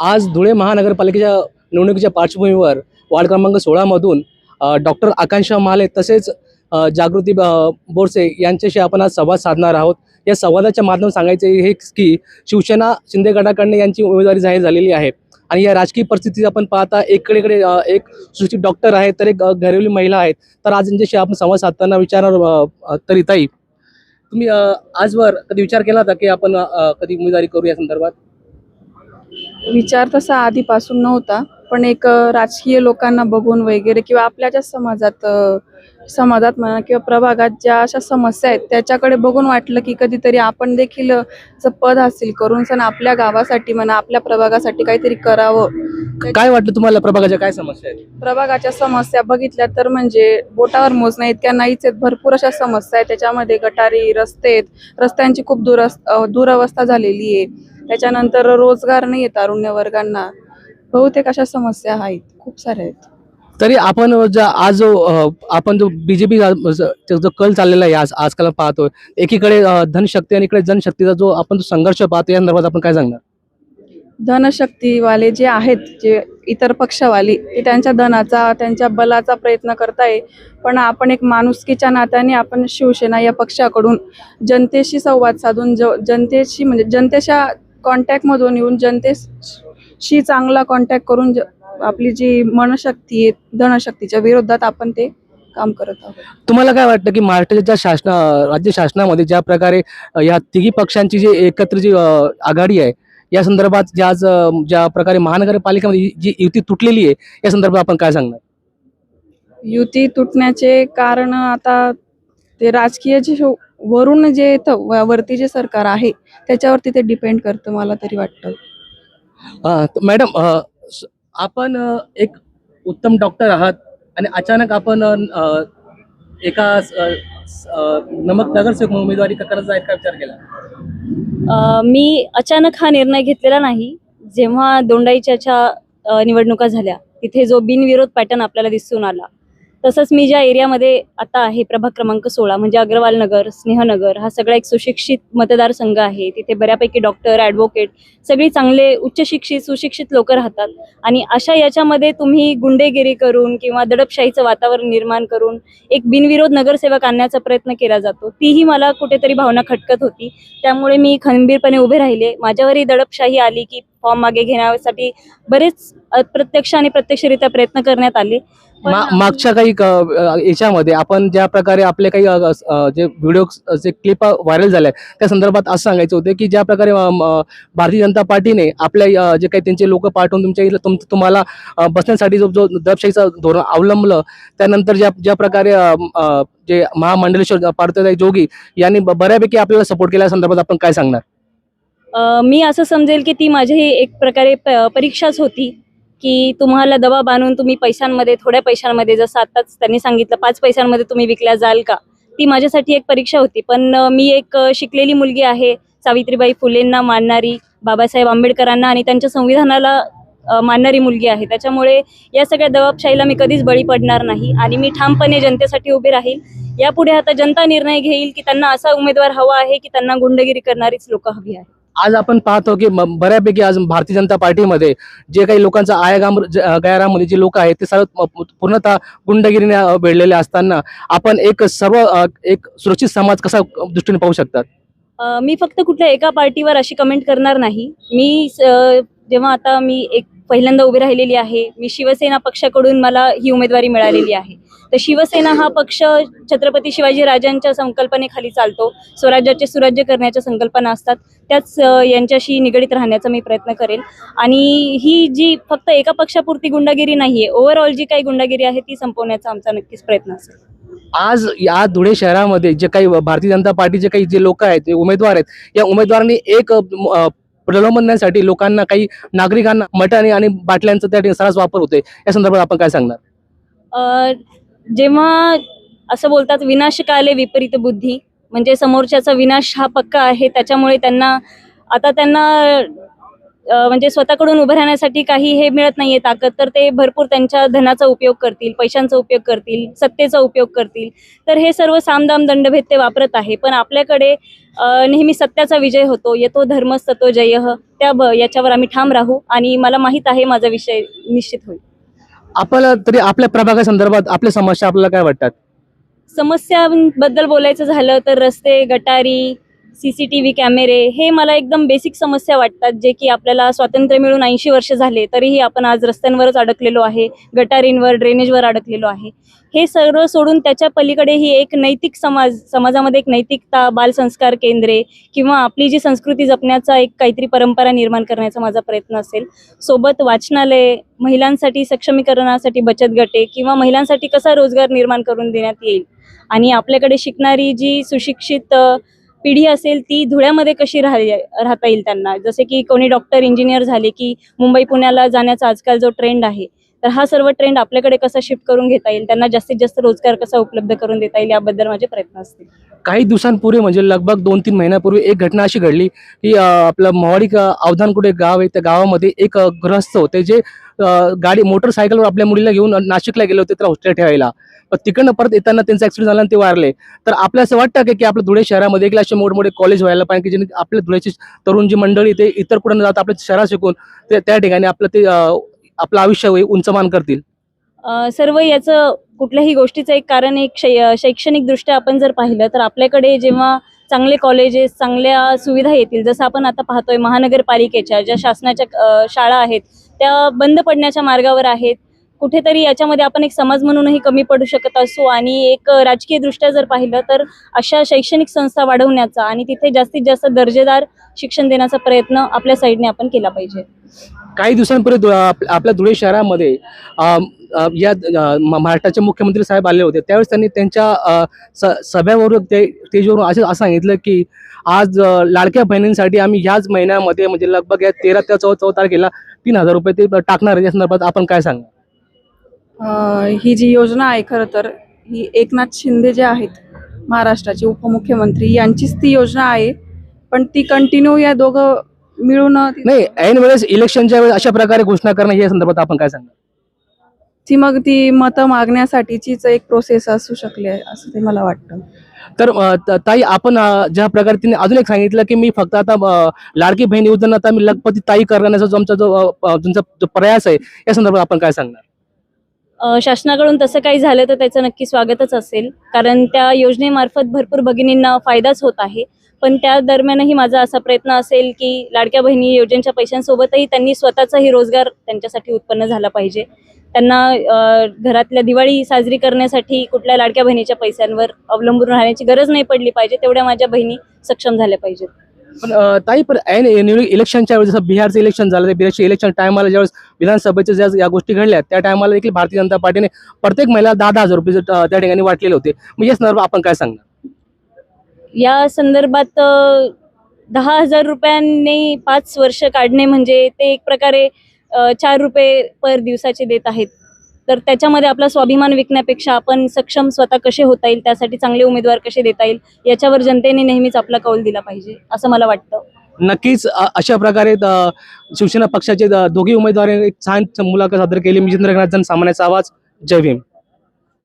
आज धुळे महानगरपालिकेच्या निवडणुकीच्या पार्श्वभूमीवर वार्ड क्रमांक सोळामधून डॉक्टर आकांक्षा महाले तसेच जागृती बोरसे यांच्याशी आपण आज संवाद साधणार आहोत. या संवादाच्या माध्यमातून सांगायचे हे की शिवसेना शिंदे गटाकडनं यांची उमेदवारी जाहीर झालेली आहे. आणि या राजकीय परिस्थितीत आपण पाहता एकडे एक सुशिक्षित डॉक्टर आहेत तर एक घरेलू महिला आहेत. तर आज यांच्याशी आपण संवाद साधताना विचारणार तरी ताई तुम्ही आजवर कधी विचार केला होता की आपण कधी उमेदवारी करू या संदर्भात? विचार तसा आधीपासून नव्हता पण एक राजकीय लोकांना बघून वगैरे किंवा आपल्या ज्या समाजात समाजात म्हणा किंवा प्रभागात ज्या अशा समस्या आहेत त्याच्याकडे बघून वाटलं की कधीतरी आपण देखील पद हासिल करून सण आपल्या गावासाठी म्हणा आपल्या प्रभागासाठी काहीतरी करावं. काय वाटलं तुम्हाला प्रभागाच्या काय समस्या आहेत? प्रभागाच्या समस्या बघितल्या तर म्हणजे बोटावर मोजण्या इतक्या नाहीच आहेत भरपूर अशा समस्या आहेत. त्याच्यामध्ये गटारी रस्ते आहेत. रस्त्यांची खूप दुरस् अ, दुरवस्था झालेली आहे. त्याच्यानंतर रोजगार नाही आहे तारुण्य वर्गांना. बहुतेक अशा समस्या आहेत खूप साऱ्या आहेत. तरी आपण आज जो आपण जो बीजेपी जो कल चाललेला आहे आज आजकाल पाहतोय एकीकडे धनशक्ती आणि इकडे जनशक्तीचा जो आपण जो संघर्ष पाहतो या संदर्भात आपण काय सांगणार? धनशक्तीवाले जे आहेत जे इतर पक्षवाले ते त्यांच्या धनाचा त्यांच्या बलाचा प्रयत्न करताय. पण आपण एक माणुसकीच्या नात्याने आपण शिवसेना या पक्षाकडून जनतेशी संवाद साधून ज जनतेशी म्हणजे जनतेच्या कॉन्टॅक्टमधून येऊन जनतेशी चांगला कॉन्टॅक्ट करून आपली जी मनशक्ती आहे धनशक्तीच्या विरोधात आपण ते काम करत आहोत. तुम्हाला काय वाटतं की महाराष्ट्राच्या शासना राज्य शासनामध्ये ज्या प्रकारे या तिघी पक्षांची जी एकत्र जी आघाडी आहे या संदर्भात ज्या ज्या प्रकारे महानगरपालिकेमध्ये जी युती तुटलेली आहे या संदर्भात आपण काय सांगणार? युती तुटण्याचे कारण आता ते राजकीय जे वरून जे येतं वरती जे सरकार आहे त्याच्यावरती ते डिपेंड करतं मला तरी वाटतं. मॅडम आपण एक उत्तम डॉक्टर आहात आणि अचानक आपण एका नमक नगरसेवक म्हणून उमेदवारी करायचा आहे का विचार केला? मी अचानक हा निर्णय घेतलेला नाही. जेव्हा दोंडाईच्या निवडणुका झाल्या तिथे जो बिनविरोध पॅटर्न आपल्याला दिसून आला तसंच मी ज्या एरियामध्ये आता आहे प्रभाग क्रमांक सोळा म्हणजे अग्रवाल नगर स्नेहनगर हा सगळा एक सुशिक्षित मतदारसंघ आहे. तिथे बऱ्यापैकी डॉक्टर ॲडव्होकेट सगळी चांगले उच्चशिक्षित सुशिक्षित लोक राहतात. आणि अशा याच्यामध्ये तुम्ही गुंडेगिरी करून किंवा दडपशाहीचं वातावरण निर्माण करून एक बिनविरोध नगरसेवक आणण्याचा प्रयत्न केला जातो. तीही मला कुठेतरी भावना खटकत होती. त्यामुळे मी खंबीरपणे उभे राहिले. माझ्यावरही दडपशाही आली की फॉर्म मागे घेण्यासाठी बरेच अप्रत्यक्ष आणि प्रत्यक्षरित्या प्रयत्न करण्यात आले. मा- मागच्या काही क- अ, याच्यामध्ये आपण ज्या प्रकारे आपले काही अ, अ, जे व्हिडिओ जे क्लिप व्हायरल झाले त्या संदर्भात असं सांगायचं होतं की ज्या प्रकारे अ, म, भारतीय जनता पार्टीने आपल्या अ, जे काही त्यांचे लोक पाठवून तुमच्या इथं तुम तुम्हाला अ, बसण्यासाठी जो जो दबशाहीचं धोरण अवलंबलं त्यानंतर ज्या ज्या प्रकारे अ, अ, जे महामंडलेश्वर पार्थताई जोगी यांनी ब- बऱ्यापैकी आपल्याला सपोर्ट केल्या संदर्भात आपण काय सांगणार? अ, मी असं समजेल की ती माझी एक प्रकारे प- परीक्षाच होती. की तुम्हाला दबा बांधून तुम्ही पैशांमध्ये थोड्या पैशांमध्ये जसं आताच त्यांनी सांगितलं पाच पैशांमध्ये तुम्ही विकल्या जाल का? ती माझ्यासाठी एक परीक्षा होती. पण मी एक शिकलेली मुलगी आहे सावित्रीबाई फुलेंना मानणारी बाबासाहेब आंबेडकरांना आणि त्यांच्या संविधानाला मानणारी मुलगी आहे. त्याच्यामुळे या सगळ्या दबाबशाहीला मी कधीच बळी पडणार नाही आणि मी ठामपणे जनतेसाठी उभी राहील. यापुढे आता जनता निर्णय घेईल की त्यांना असा उमेदवार हवा आहे की त्यांना गुंडगिरी करणारीच लोक हवी आहे आज आपण पाहतो की बऱ्यापैकी आज भारतीय जनता पार्टीमध्ये जे काही लोकांचा आयागाम ज- गैरामध्ये जे लोक आहेत ते सर्व पूर्णतः गुंडगिरीने अ, वेढलेले असताना आपण एक सर्व एक सुरक्षित समाज कसा दृष्टीने पाहू शकतात? मी फक्त कुठल्या एका पार्टीवर अशी कमेंट करणार नाही. मी स- जेव्हा आता मी एक पहिल्यांदा उभी राहिलेली आहे. मी शिवसेना पक्षाकडून मला ही उमेदवारी मिळालेली आहे. तर शिवसेना हा पक्ष छत्रपती शिवाजी राजांच्या संकल्पनेखाली चालतो. स्वराज्याचे सुराज्य करण्याच्या संकल्पना असतात. त्याच यांच्याशी निगडीत राहण्याचा मी प्रयत्न करेल. आणि ही जी फक्त एका पक्षापुरती गुंडागिरी नाही आहे ओव्हरऑल जी काही गुंडागिरी आहे ती संपवण्याचा आमचा नक्कीच प्रयत्न असेल. आज या धुळे शहरामध्ये जे काही भारतीय जनता पार्टीचे काही जे लोक आहेत जे उमेदवार आहेत या उमेदवारांनी एक अ, लोकांना काही नागरिकांना मटणी आणि बाटल्यांचा त्या ठिकाणी सर्रास वापर होते या संदर्भात आपण काय सांगणार? जेव्हा असं बोलतात विनाश काले विपरीत बुद्धी. म्हणजे समोरच्याचा विनाश हा पक्का आहे त्याच्यामुळे त्यांना आता त्यांना म्हणजे स्वतःकडून उभं राहण्यासाठी काही हे मिळत नाहीये ताकद तर ते भरपूर त्यांच्या धनाचा उपयोग करतील पैशांचा उपयोग करतील सत्तेचा उपयोग करतील. तर हे सर्व सामदाम दंडभेद ते वापरत आहे. पण आपल्याकडे नेहमी सत्याचा विजय होतो येतो धर्मस्ततो जय त्या ब याच्यावर आम्ही ठाम राहू आणि मला माहीत आहे माझा विषय निश्चित होईल. आपल्याला तरी आपल्या प्रभागासंदर्भात आपल्या समस्या आपल्याला काय वाटतात? समस्यांबद्दल बोलायचं झालं तर रस्ते गटारी सी सी टी व्ही कॅमेरे हे मला एकदम बेसिक समस्या वाटतात जे की आपल्याला स्वातंत्र्य मिळून ऐंशी वर्ष झाले तरीही आपण आज रस्त्यांवरच अडकलेलो आहे गटारींवर ड्रेनेजवर अडकलेलो आहे. हे सर्व सोडून त्याच्या पलीकडे ही एक नैतिक समाज समाजामध्ये एक नैतिकता बालसंस्कार केंद्रे किंवा आपली जी संस्कृती जपण्याचा एक काहीतरी परंपरा निर्माण करण्याचा माझा प्रयत्न असेल. सोबत वाचनालय महिलांसाठी सक्षमीकरणासाठी बचत गटे किंवा महिलांसाठी कसा रोजगार निर्माण करून देण्यात येईल आणि आपल्याकडे शिकणारी जी सुशिक्षित पिढी असेल ती धुळ्यामध्ये कशी राहिली राहता येईल त्यांना? जसे की कोणी डॉक्टर इंजिनियर झाले की मुंबई पुण्याला जाण्याचा आजकाल जो ट्रेंड आहे तर हा सर्व ट्रेंड आपल्याकडे कसा शिफ्ट करून घेता येईल? त्यांना जास्तीत जास्त रोजगार कसा उपलब्ध करून देता येईल? याबद्दल माझे प्रयत्न असतील. काही दिवसांपूर्वी म्हणजे लगभग दोन तीन महिन्यापूर्वी एक घटना अशी घडली की आपलं मोवाडी अवधान कुठे गाव आहे त्या गावामध्ये एक ग्रस्त होते जे गाडी मोटरसायकलवर आपल्या मुलीला घेऊन नाशिकला गेले होते त्याला हॉस्टेल ठेवायला. पण तिकडनं परत येताना त्यांचा ऍक्सिडेंट झाला आणि ते वारले. तर आपल्या असं वाटतं की आपल्या धुळे शहरामध्ये एक असे मोठमोठे कॉलेज व्हायला पाहिजे की जेणे आपल्या धुळ्याची तरुण जी मंडळी ते इतर कुठे न जात आपल्या शहरात शिकून ते त्या ठिकाणी आपलं ते आपलं आयुष्य उंचमान करतील? सर्व याचं कुठल्याही गोष्टीचं एक कारण एक शै शैक्षणिकदृष्ट्या आपण जर पाहिलं तर आपल्याकडे जेव्हा चांगले कॉलेजेस चांगल्या सुविधा येतील जसं आपण आता पाहतोय महानगरपालिकेच्या ज्या शासनाच्या शाळा आहेत त्या बंद पडण्याच्या मार्गावर आहेत. कुठेतरी याच्यामध्ये आपण एक समाज म्हणूनही कमी पडू शकत असू आणि एक राजकीय दृष्ट्या जर पाहिलं तर अशा शैक्षणिक संस्था वाढवण्याचा आणि तिथे जास्तीत जास्त दर्जेदार शिक्षण देण्याचा प्रयत्न आपल्या साईडने आपण केला पाहिजे. काही दिवसांपूर्वी आपल्या धुळे शहरामध्ये अ, या महाराष्ट्राचे मुख्यमंत्री साहेब आले होते. त्यावेळेस त्यांनी त्यांच्या सभेवरून ते तेजवरून असं असं सांगितलं की आज लाडक्या बहिणींसाठी आम्ही ह्याच महिन्यामध्ये म्हणजे लगभग या तेरा ते चौदा चौदा तारखेला तीन हजार रुपये ते टाकणार आहे या संदर्भात आपण काय सांगा ही जी योजना आहे खरं तर ही एकनाथ शिंदे जे आहेत महाराष्ट्राचे उपमुख्यमंत्री यांचीच ती योजना आहे पण ती कंटिन्यू या दोघं मिळून ती- नाही ऐन वेळेस इलेक्शनच्या वेळेस अशा प्रकारे घोषणा करणं या संदर्भात आपण काय सांगा ती मग ती मतं मागण्यासाठीचीच एक प्रोसेस असू शकली आहे असं ते मला वाटतं. तर ताई आपण ज्या प्रकारे तिने अजून एक सांगितलं की मी फक्त आता लाडकी बहीण योजना आता मी लखपती ताई करण्याचा जो आमचा जो तुमचा जो प्रयास आहे या संदर्भात आपण काय सांगणार? शासनाकडून तसं काही झालं तर त्याचं नक्की स्वागतच असेल. कारण त्या योजनेमार्फत भरपूर भगिनींना फायदाच होत आहे. पण त्या दरम्यानही माझा असा प्रयत्न असेल की लाडक्या बहिणी योजनेच्या पैशांसोबतही त्यांनी स्वतःचाही रोजगार त्यांच्यासाठी उत्पन्न झाला पाहिजे. त्यांना घरातल्या दिवाळी साजरी करण्यासाठी कुठल्या लाडक्या बहिणीच्या पैशांवर अवलंबून राहण्याची गरज नाही पडली पाहिजे तेवढ्या माझ्या बहिणी सक्षम झाल्या पाहिजेत. पण ताई पण ऐन निवडणूक इलेक्शनच्या वेळेस जसं बिहारचं इलेक्शन झालं बिहारचे इलेक्शन टायमाला ज्यावेळेस विधानसभेच्या ज्या या गोष्टी घडल्या त्या टायमाला देखील भारतीय जनता पार्टीने प्रत्येक महिला दहा दहा हजार रुपये त्या ठिकाणी वाटलेले होते. मग या आपण काय सांगणार? या संदर्भात दहा हजार रुपयांनी पाच वर्ष काढणे म्हणजे ते एक प्रकारे चार रुपये पर दिवसाचे देत आहेत. तर त्याच्यामध्ये आपला स्वाभिमान विकण्यापेक्षा आपण सक्षम स्वतः कसे होता येईल त्यासाठी चांगले उमेदवार कसे देता येईल याच्यावर जनतेने नेहमीच आपला कौल दिला पाहिजे असं मला वाटतं. नक्कीच अशा प्रकारे शिवसेना पक्षाचे दोघे दोघी एक छान मुलाखत सादर केली. मी जितेंद्र गणार्दन सामान्याचा आवाज. जय भीम.